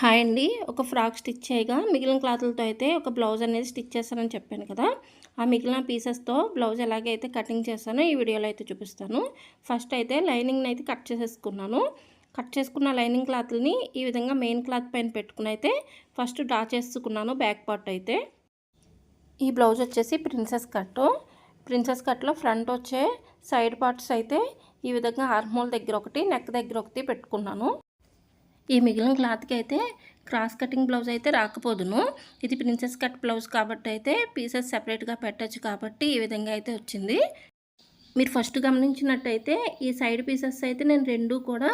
Hi అండి. ఒక frock stitch చేయగా మిగిలిన క్లాత్లతో అయితే ఒక బ్లౌజ్ అనేది స్టిచ్ చేస్తానని చెప్పాను కదా. ఆ మిగిలిన పీసెస్తో బ్లౌజ్ ఎలాగైతే కటింగ్ చేస్తానో ఈ వీడియోలో అయితే చూపిస్తాను. ఫస్ట్ అయితే లైనింగ్ని అయితే కట్ చేసేసుకున్నాను. కట్ చేసుకున్న లైనింగ్ క్లాత్ని ఈ విధంగా మెయిన్ క్లాత్ పైన పెట్టుకుని అయితే ఫస్ట్ డ్రా చేసుకున్నాను బ్యాక్ పార్ట్ అయితే. ఈ బ్లౌజ్ వచ్చేసి ప్రిన్సెస్ కట్. ప్రిన్సెస్ కట్లో ఫ్రంట్ వచ్చే సైడ్ పార్ట్స్ అయితే ఈ విధంగా హార్మోల్ దగ్గర ఒకటి నెక్ దగ్గర ఒకటి పెట్టుకున్నాను. ఈ మిగిలిన క్లాత్కి అయితే క్రాస్ కటింగ్ బ్లౌజ్ అయితే రాకపోదును. ఇది ప్రిన్సెస్ కట్ బ్లౌజ్ కాబట్టి అయితే పీసెస్ సెపరేట్గా పెట్టచ్చు కాబట్టి ఈ విధంగా అయితే వచ్చింది. మీరు ఫస్ట్ గమనించినట్టయితే ఈ సైడ్ పీసెస్ అయితే నేను రెండు కూడా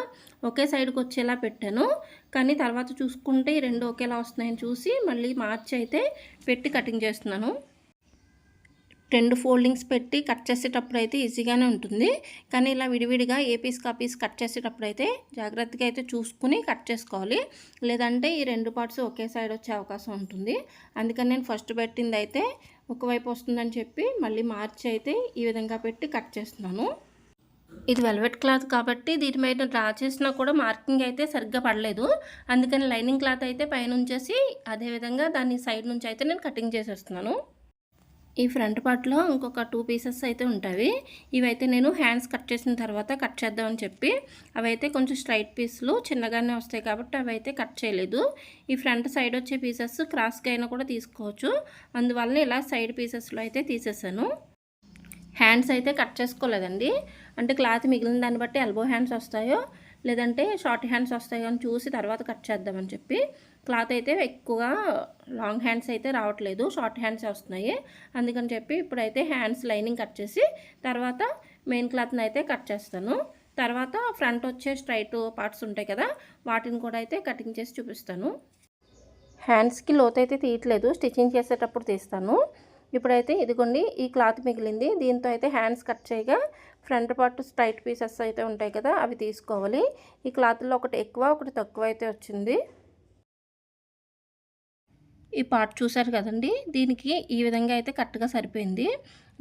ఒకే సైడ్కి వచ్చేలా పెట్టాను. కానీ తర్వాత చూసుకుంటే ఈ రెండు ఒకేలా వస్తున్నాయని చూసి మళ్ళీ మార్చి అయితే పెట్టి కటింగ్ చేస్తున్నాను. రెండు ఫోల్డింగ్స్ పెట్టి కట్ చేసేటప్పుడు అయితే ఈజీగానే ఉంటుంది. కానీ ఇలా విడివిడిగా ఏ పీస్ కా పీస్ కట్ చేసేటప్పుడు అయితే జాగ్రత్తగా అయితే చూసుకుని కట్ చేసుకోవాలి. లేదంటే ఈ రెండు పార్ట్స్ ఒకే సైడ్ వచ్చే అవకాశం ఉంటుంది. అందుకని నేను ఫస్ట్ పెట్టింది అయితే ఒకవైపు వస్తుందని చెప్పి మళ్ళీ మార్చి అయితే ఈ విధంగా పెట్టి కట్ చేస్తున్నాను. ఇది వెల్వెట్ క్లాత్ కాబట్టి దీని మీద డ్రా చేసినా కూడా మార్కింగ్ అయితే సరిగ్గా పడలేదు. అందుకని లైనింగ్ క్లాత్ అయితే పైనుంచేసి అదేవిధంగా దాన్ని సైడ్ నుంచి అయితే నేను కటింగ్ చేసేస్తున్నాను. ఈ ఫ్రంట్ పార్ట్లో ఇంకొక టూ పీసెస్ అయితే ఉంటాయి. ఇవైతే నేను హ్యాండ్స్ కట్ చేసిన తర్వాత కట్ చేద్దామని చెప్పి అవైతే కొంచెం స్ట్రైట్ పీస్లు చిన్నగానే వస్తాయి కాబట్టి అవి అయితే కట్ చేయలేదు. ఈ ఫ్రంట్ సైడ్ వచ్చే పీసెస్ క్రాస్గా అయినా కూడా తీసుకోవచ్చు. అందువల్ల ఇలా సైడ్ పీసెస్లో అయితే తీసేసాను. హ్యాండ్స్ అయితే కట్ చేసుకోలేదండి. అంటే క్లాత్ మిగిలిన దాన్ని బట్టి ఎల్బో హ్యాండ్స్ వస్తాయో లేదంటే షార్ట్ హ్యాండ్స్ వస్తాయి కానీ చూసి తర్వాత కట్ చేద్దామని చెప్పి క్లాత్ అయితే ఎక్కువగా లాంగ్ హ్యాండ్స్ అయితే రావట్లేదు షార్ట్ హ్యాండ్స్ వస్తున్నాయి. అందుకని చెప్పి ఇప్పుడైతే హ్యాండ్స్ లైనింగ్ కట్ చేసి తర్వాత మెయిన్ క్లాత్ని అయితే కట్ చేస్తాను. తర్వాత ఫ్రంట్ వచ్చే స్ట్రైట్ పార్ట్స్ ఉంటాయి కదా వాటిని కూడా అయితే కటింగ్ చేసి చూపిస్తాను. హ్యాండ్స్కి లోతైతే తీయట్లేదు స్టిచ్చింగ్ చేసేటప్పుడు తీస్తాను. ఇప్పుడైతే ఇదిగోండి ఈ క్లాత్ మిగిలింది. దీంతో అయితే హ్యాండ్స్ కట్ చేయగా ఫ్రంట్ పార్ట్ స్ట్రైట్ పీసెస్ అయితే ఉంటాయి కదా అవి తీసుకోవాలి. ఈ క్లాత్లో ఒకటి ఎక్కువ ఒకటి తక్కువ అయితే వచ్చింది. ఈ పార్ట్ చూసారు కదండి దీనికి ఈ విధంగా అయితే కరెక్ట్గా సరిపోయింది.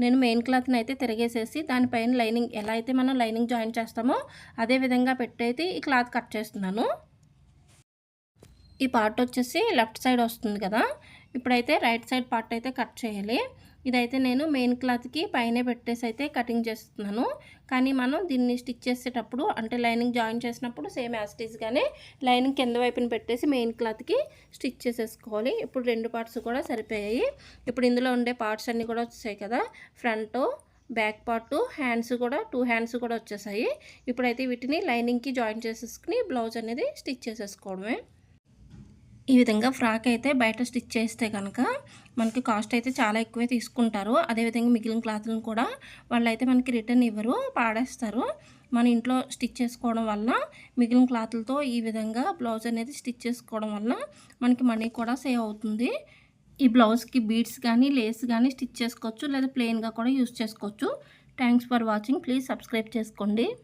నేను మెయిన్ క్లాత్ని అయితే తిరిగేసేసి దానిపైన లైనింగ్ ఎలా అయితే మనం లైనింగ్ జాయిన్ చేస్తామో అదే విధంగా పెట్టయితే ఈ క్లాత్ కట్ చేస్తున్నాను. ఈ పార్ట్ వచ్చేసి లెఫ్ట్ సైడ్ వస్తుంది కదా. ఇప్పుడైతే రైట్ సైడ్ పార్ట్ అయితే కట్ చేయాలి. ఇదైతే నేను మెయిన్ క్లాత్కి పైన పెట్టేసి అయితే కటింగ్ చేస్తున్నాను. కానీ మనం దీన్ని స్టిచ్ చేసేటప్పుడు అంటే లైనింగ్ జాయిన్ చేసినప్పుడు సేమ్ యాస్టీస్గానే లైనింగ్ కింద వైపున పెట్టేసి మెయిన్ క్లాత్కి స్టిచ్ చేసేసుకోవాలి. ఇప్పుడు రెండు పార్ట్స్ కూడా సరిపోయాయి. ఇప్పుడు ఇందులో ఉండే పార్ట్స్ అన్నీ కూడా వచ్చాయి కదా. ఫ్రంట్ బ్యాక్ పార్ట్ హ్యాండ్స్ కూడా టూ హ్యాండ్స్ కూడా వచ్చేసాయి. ఇప్పుడైతే వీటిని లైనింగ్కి జాయిన్ చేసేసుకుని బ్లౌజ్ అనేది స్టిచ్ చేసేసుకోవడమే. ఈ విధంగా ఫ్రాక్ అయితే బయట స్టిచ్ చేస్తే కనుక మనకి కాస్ట్ అయితే చాలా ఎక్కువే తీసుకుంటారు. అదేవిధంగా మిగిలిన క్లాత్లను కూడా వాళ్ళైతే మనకి రిటర్న్ ఇవ్వరు పాడేస్తారు. మన ఇంట్లో స్టిచ్ చేసుకోవడం వల్ల మిగిలిన క్లాత్లతో ఈ విధంగా బ్లౌజ్ అనేది స్టిచ్ చేసుకోవడం వల్ల మనకి మనీ కూడా సేవ్ అవుతుంది. ఈ బ్లౌజ్కి బీడ్స్ కానీ లేస్ కానీ స్టిచ్ చేసుకోవచ్చు లేదా ప్లెయిన్గా కూడా యూస్ చేసుకోవచ్చు. Thanks for watching. Please subscribe చేసుకోండి.